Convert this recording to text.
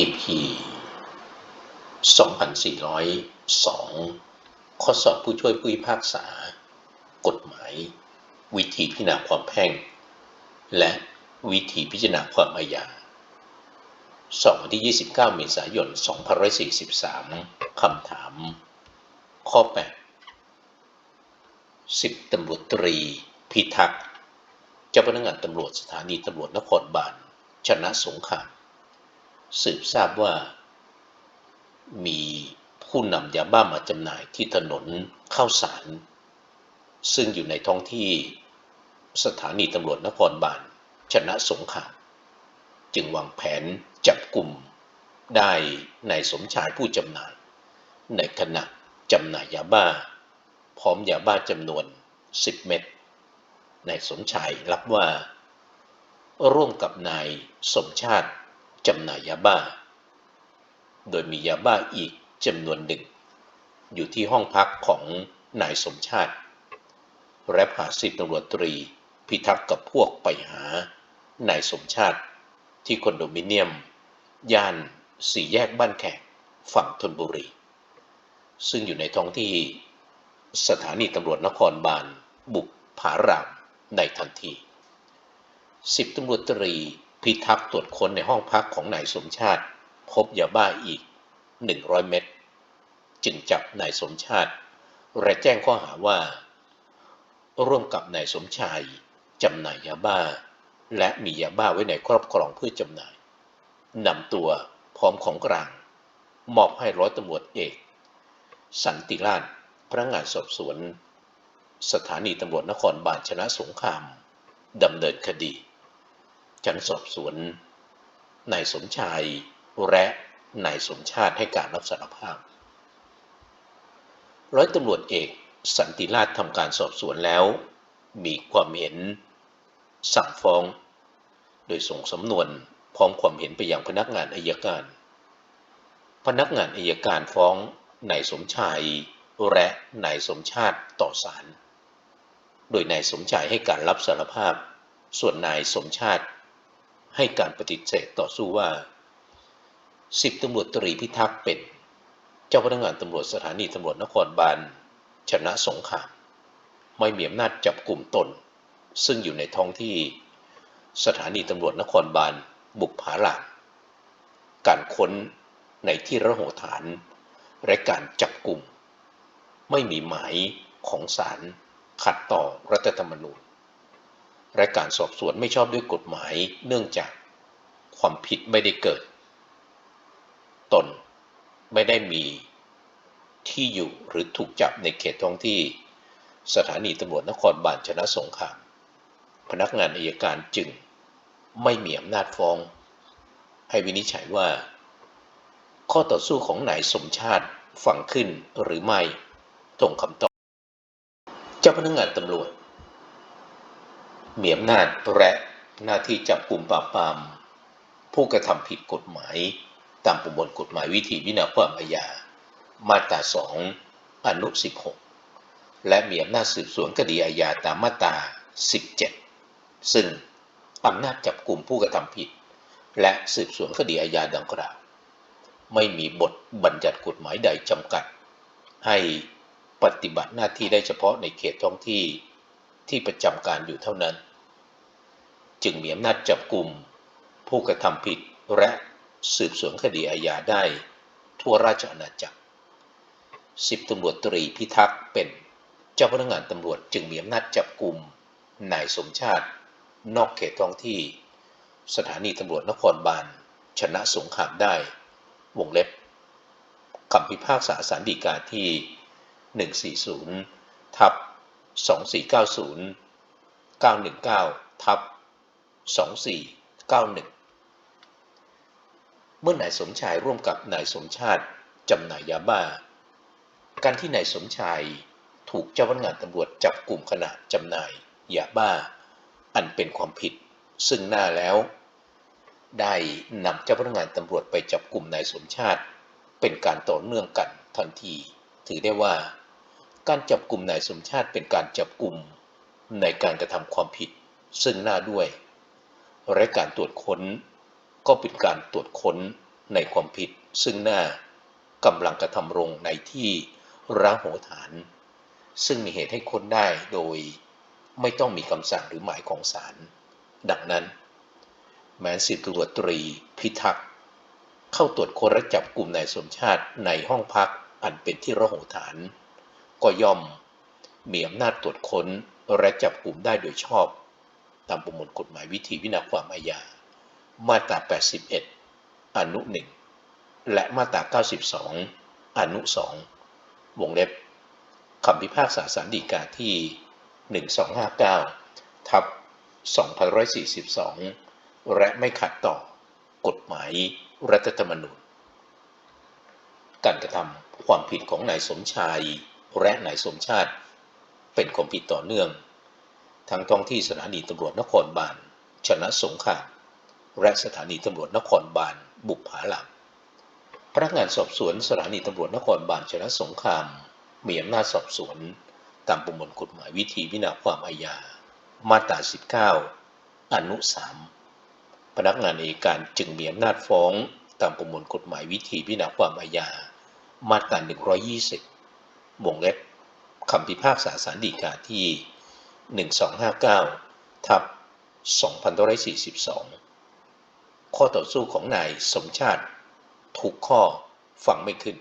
EP 2402 ข้อสอบผู้ช่วยผู้พิพากษา กฎหมาย วิธีพิจารณาความแพ่ง และวิธีพิจารณาความอาญาสอบวันที่ 29 เมษายน 2543 คำถาม ข้อ8สิบตำรวจตรี พิทักษ์เจ้าพนักงานตำรวจสถานีตำรวจนครบาลชนะสงคราม สืบทราบว่า มีผู้นำยาบ้ามาจำหน่ายที่ถนนข้าวสาร ซึ่งอยู่ในท้องที่สถานีตำรวจนครบาลชนะสงครามจึงวางแผนจับกลุ่มได้ในสมชายผู้จำหน่าย ในขณะจำหน่ายยาบ้า พร้อมยาบ้าจำนวน 10 เม็ดนายสมชายรับว่า ร่วมกับนายสมชาติ จำหน่ายยาบ้า โดยมียาบ้าอีกจำนวนหนึ่ง อยู่ที่ห้องพักของนายสมชาติ และพาสิบตำรวจตรี พิทักษ์กับพวกไปหานายสมชาติ ที่คอนโดมิเนียม ย่านสี่แยกบ้านแขกฝั่งธนบุรี ซึ่งอยู่ในท้องที่สถานีตำรวจนครบาลบุกผารามในทันทีสิบตำรวจตรี พิทักษ์ตรวจค้นในห้องพักของนายสมชาติ พบยาบ้าอีก 100 เม็ดจึงจับนายสมชาติ และแจ้งข้อหาว่า ร่วมกับนายสมชายจำหน่ายยาบ้า และมียาบ้าไว้ในครอบครองเพื่อจำหน่ายนำตัวพร้อมของกลาง มอบให้ร้อยตำรวจเอก สันติราชพนักงานสอบสวน สถานีตำรวจนครบาลชนะสงครามดำเนินคดี ชั้นสอบสวนนายสมชายและนายสมชาติให้การรับสารภาพ ร้อยตำรวจเอกสันติราชทำการสอบสวนแล้ว มีความเห็น สั่งฟ้อง โดยส่งสำนวนพร้อมความเห็นไปยังพนักงานอายการ พนักงานอายการฟ้องนายสมชายและนายสมชาติต่อศาล โดยนายสมชายให้การรับสารภาพ ส่วนนายสมชาติ ให้การปฏิเสธต่อสู้ว่าสิบตำรวจตรีพิทักษ์เป็น เจ้าพนักงานตำรวจสถานีตำรวจนครบาลชนะสงคราม ไม่มีอำนาจจับกลุ่มตน ซึ่งอยู่ในท้องที่สถานีตำรวจนครบาลบุกผาหลามการค้นในที่ระโหฐาน และการจับกลุ่ม ไม่มีหมายของศาลขัดต่อรัฐธรรมนูญ และการสอบสวนไม่ชอบด้วยกฎหมาย เนื่องจากความผิดไม่ได้เกิด ตนไม่ได้มีที่อยู่หรือถูกจับในเขตท้องที่ สถานีตำรวจนครบาลชนะสงคราม พนักงานอายการจึงไม่มีอำนาจฟ้อง ให้วินิจฉัยว่า ข้อต่อสู้ของนายสมชาติฟังขึ้นหรือไม่ตรงคำตอบ เจ้าพนักงานตำรวจ มีอำนาจและหน้าที่จับกลุ่มปราบปราม ผู้กระทำผิดกฎหมาย ตามประมวลกฎหมายวิธีวินาความอาญา มาตรา 2 อนุ 16 และมีอำนาจสืบสวนคดีอาญาตามมาตรา 17 ซึ่งอำนาจจับกลุ่มผู้กระทำผิด และสืบสวนคดีอาญาดังกล่าว ไม่มีบทบัญญัติกฎหมายใดจำกัด ให้ปฏิบัติหน้าที่ได้เฉพาะในเขตท้องที่ ที่ประจำการอยู่เท่านั้น จึงมีอำนาจจับกลุ่มผู้กระทำผิดและสืบสวนคดีอาญาได้ ทั่วราชอาณาจักรสิบตำรวจตรีพิทักษ์เป็นเจ้าพนักงานตำรวจจึงมีอำนาจจับกลุ่มนายสมชาติ นอกเขตท้องที่ สถานีตำรวจนครบาลชนะสงครามได้ วงเล็บคำพิพากษาสารดีกาที่ 140 ทับ 2490 919ทับ2491 เมื่อนายสมชายร่วมกับนายสมชาติจำหน่ายยาบ้า การที่นายสมชายถูกเจ้าพนักงานตำรวจจับกลุ่มขณะจำหน่ายยาบ้า อันเป็นความผิด ซึ่งหน้าแล้ว ได้นำเจ้าพนักงานตำรวจไปจับกลุ่มนายสมชาติ เป็นการต่อเนื่องกันทันที ถือได้ว่า การจับกลุ่มนายสมชาติเป็นการจับกลุ่มในการกระทำความผิด ซึ่งหน้าด้วย และการตรวจค้น ก็เป็นการตรวจค้นในความผิด ซึ่งหน้ากำลังกระทำลงในที่ร้างโหฐาน ซึ่งมีเหตุให้ค้นได้โดยไม่ต้องมีคำสั่งหรือหมายของศาลดังนั้น แม้สิบตำรวจตรีพิทักษ์เข้าตรวจค้นและจับกลุ่มนายสมชาติในห้องพักอันเป็นที่ระโหฐาน ก็ย่อม มีอำนาจตรวจค้นและจับกลุ่มได้โดยชอบ ตามประมวลกฎหมายวิธีวินาความอาญา มาตรา 81 อนุ 1 และมาตรา 92 อนุ 2 วงเล็บคำพิพากษาสารดีกาที่ 1259 ทับ2142 และไม่ขัดต่อกฎหมายรัฐธรรมนูญ การกระทำความผิดของนายสมชาย และนายสมชาติ เป็นความผิดต่อเนื่อง ทั้งท้องที่สถานีตำรวจนครบาลชนะสงครามและสถานีตำรวจนครบาลบุกผาหลังพนักงานสอบสวนสถานีตำรวจนครบาลชนะสงครามมีอำนาจสอบสวนตามประมวลกฎหมายวิธีวินาความอาญา มาตรา 19 อนุ 3 พนักงานอัยการจึงมีอำนาจฟ้องตามประมวลกฎหมายวิธีพิจารณาความอาญา มาตรา 120 วงเล็บคำพิพากษาสารดีกาที่ 1259 ทับ 2542 ข้อต่อสู้ของนายสมชาติถูกข้อฟังไม่ขึ้น